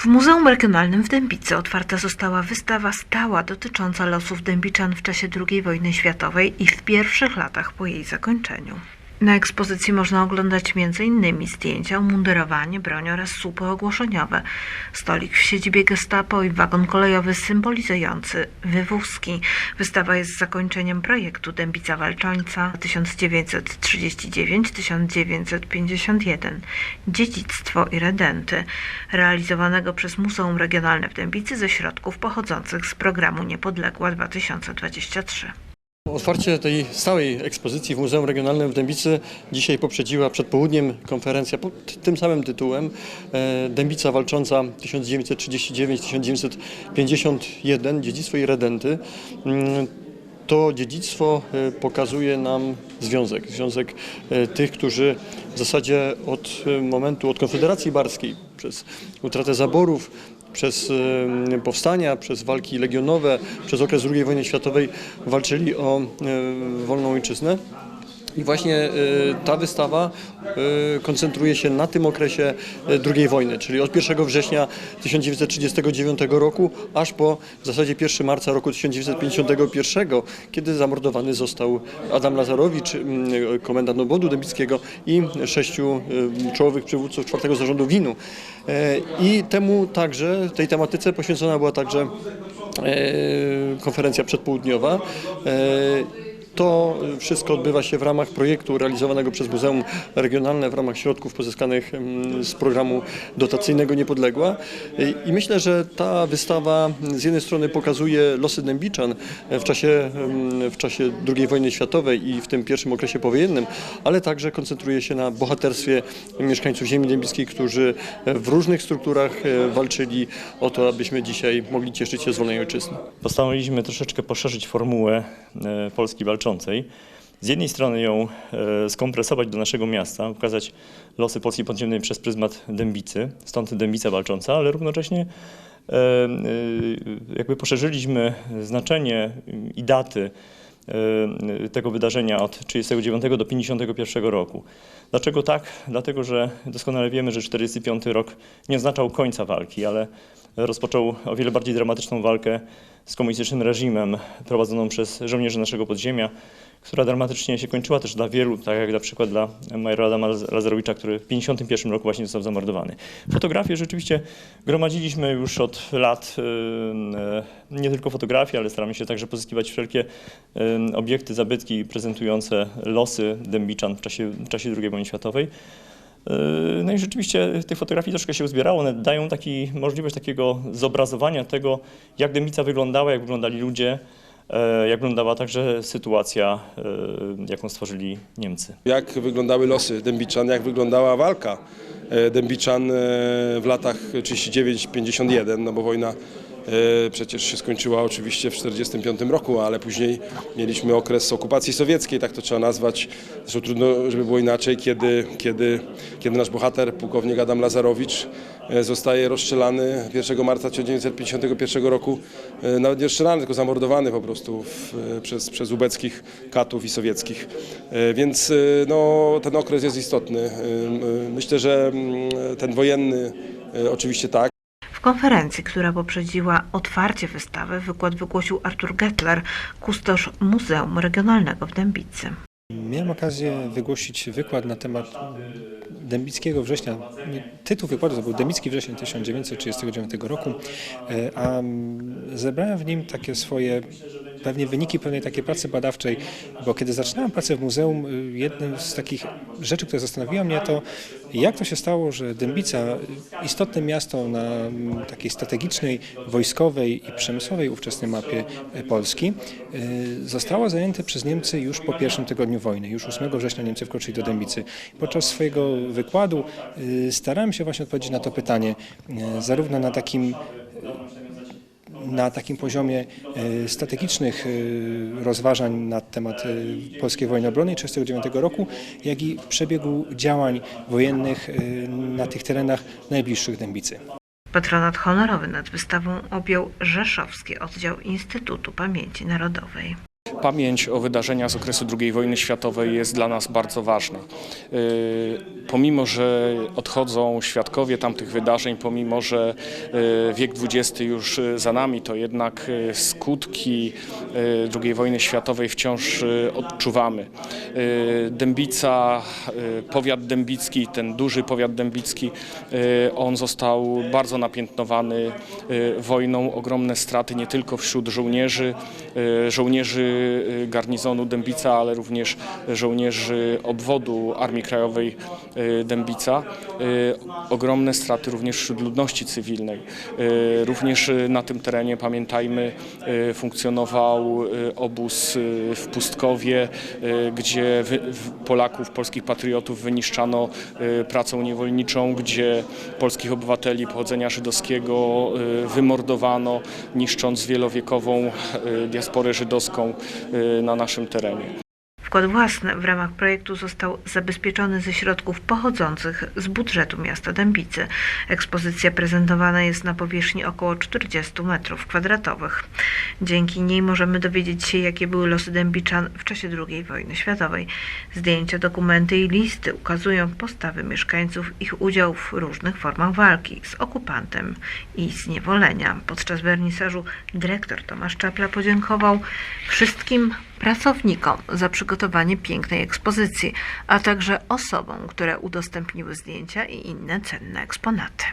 W Muzeum Regionalnym w Dębicy otwarta została wystawa stała dotycząca losów Dębiczan w czasie II wojny światowej i w pierwszych latach po jej zakończeniu. Na ekspozycji można oglądać m.in. zdjęcia, umundurowanie, broń oraz słupy ogłoszeniowe, stolik w siedzibie gestapo i wagon kolejowy symbolizujący wywózki. Wystawa jest zakończeniem projektu Dębica Walczońca 1939-1951 Dziedzictwo i Redenty, realizowanego przez Muzeum Regionalne w Dębicy ze środków pochodzących z programu Niepodległa 2023. Otwarcie tej stałej ekspozycji w Muzeum Regionalnym w Dębicy dzisiaj poprzedziła przed południem konferencja pod tym samym tytułem e, Dębica walcząca 1939-1951 Dziedzictwo i Redenty. Mm, To dziedzictwo e, pokazuje nam związek, związek e, tych, którzy w zasadzie od momentu, od Konfederacji Barskiej, przez utratę zaborów, przez powstania, przez walki legionowe, przez okres II wojny światowej walczyli o wolną ojczyznę. I właśnie e, ta wystawa e, koncentruje się na tym okresie e, II wojny, czyli od 1 września 1939 roku aż po w zasadzie 1 marca roku 1951, kiedy zamordowany został Adam Lazarowicz, m, komendant obodu dębickiego i sześciu czołowych przywódców czwartego zarządu WIN-u. I temu także, tej tematyce poświęcona była także konferencja przedpołudniowa. E, to wszystko odbywa się w ramach projektu realizowanego przez Muzeum Regionalne w ramach środków pozyskanych mm, z programu dotacyjnego Niepodległa. I myślę, że ta wystawa z jednej strony pokazuje losy Dębiczan w czasie, mm, w czasie II wojny światowej i w tym pierwszym okresie powojennym, ale także koncentruje się na bohaterstwie mieszkańców ziemi dębickiej, którzy w różnych strukturach e, walczyli o to, abyśmy dzisiaj mogli cieszyć się z wolnej ojczyzny. Postanowiliśmy troszeczkę poszerzyć formułę e, Polski walczącej. Z jednej strony ją e, skompresować do naszego miasta, pokazać losy Polski podziemnej przez pryzmat Dębicy, stąd Dębica walcząca, ale równocześnie e, e, jakby poszerzyliśmy znaczenie i daty tego wydarzenia od 39 do 51 roku. Dlaczego tak? Dlatego, że doskonale wiemy, że 45 rok nie oznaczał końca walki, ale rozpoczął o wiele bardziej dramatyczną walkę z komunistycznym reżimem prowadzoną przez żołnierzy naszego podziemia, która dramatycznie się kończyła też dla wielu, tak jak na przykład dla majora Adama Lazarowicza, który w 51 roku właśnie został zamordowany. Fotografie rzeczywiście gromadziliśmy już od lat, yy, nie tylko fotografie, ale staramy się także pozyskiwać wszelkie obiekty, zabytki prezentujące losy Dębiczan w czasie, w czasie II wojny światowej. Yy, No i rzeczywiście tych fotografii troszkę się uzbierało. One dają taki, możliwość takiego zobrazowania tego, jak Dębica wyglądała, jak wyglądali ludzie, e, jak wyglądała także sytuacja, e, jaką stworzyli Niemcy. Jak wyglądały losy Dębiczan, jak wyglądała walka e, Dębiczan e, w latach 39-51, no bo wojna e, przecież się skończyła oczywiście w 1945 roku, ale później mieliśmy okres okupacji sowieckiej, tak to trzeba nazwać. Zresztą trudno, żeby było inaczej, kiedy, kiedy, kiedy nasz bohater, pułkownik Adam Lazarowicz, e, zostaje rozstrzelany 1 marca 1951 roku, e, nawet nie rozstrzelany, tylko zamordowany po prostu w, e, przez, przez ubeckich katów i sowieckich. E, Więc e, no, ten okres jest istotny. E, e, Myślę, że mm, ten wojenny e, oczywiście tak. W konferencji, która poprzedziła otwarcie wystawy, wykład wygłosił Artur Gettler, kustosz Muzeum Regionalnego w Dębicy. Miałem okazję wygłosić wykład na temat Dębickiego Września. Tytuł wykładu to był Dębicki Wrzesień 1939 roku, e, a mm, zebrałem w nim takie swoje pewnie wyniki pewnej takiej pracy badawczej, bo kiedy zaczynałem pracę w muzeum, y, jednym z takich rzeczy, które zastanowiło mnie to, jak to się stało, że Dębica, istotne miasto na mm, takiej strategicznej, wojskowej i przemysłowej ówczesnej mapie e, Polski, y, zostało zajęte przez Niemcy już po pierwszym tygodniu wojny. Już 8 września Niemcy wkroczyli do Dębicy. Podczas swojego wykładu y, starałem się właśnie odpowiedzieć na to pytanie, y, zarówno na takim na takim poziomie e, strategicznych e, rozważań na temat e, polskiej wojny obronnej 1939 roku, jak i przebiegu działań wojennych na tych terenach najbliższych Dębicy. Patronat honorowy nad wystawą objął Rzeszowski Oddział Instytutu Pamięci Narodowej. Pamięć o wydarzeniach z okresu II wojny światowej jest dla nas bardzo ważna. Y, Pomimo, że odchodzą świadkowie tamtych wydarzeń, pomimo, że y, wiek XX już y, za nami, to jednak skutki II wojny światowej wciąż odczuwamy. Dębica, powiat dębicki, ten duży powiat dębicki, on został bardzo napiętnowany wojną, ogromne straty nie tylko wśród żołnierzy, y, y, garnizonu Dębica, ale również żołnierzy obwodu Armii Krajowej y, Dębica. Y, Ogromne straty również wśród ludności cywilnej. Również na tym terenie, pamiętajmy, funkcjonował obóz w Pustkowie, gdzie Polaków, polskich patriotów wyniszczano pracą niewolniczą, gdzie polskich obywateli pochodzenia żydowskiego wymordowano, niszcząc wielowiekową diasporę żydowską na naszym terenie. Wkład własny w ramach projektu został zabezpieczony ze środków pochodzących z budżetu miasta Dębicy. Ekspozycja prezentowana jest na powierzchni około 40 m2. Dzięki niej możemy dowiedzieć się, jakie były losy Dębiczan w czasie II wojny światowej. Zdjęcia, dokumenty i listy ukazują postawy mieszkańców, ich udział w różnych formach walki z okupantem i zniewolenia. Podczas wernisażu dyrektor Tomasz Czapla podziękował wszystkim pracownikom za przygotowanie pięknej ekspozycji, a także osobom, które udostępniły zdjęcia i inne cenne eksponaty.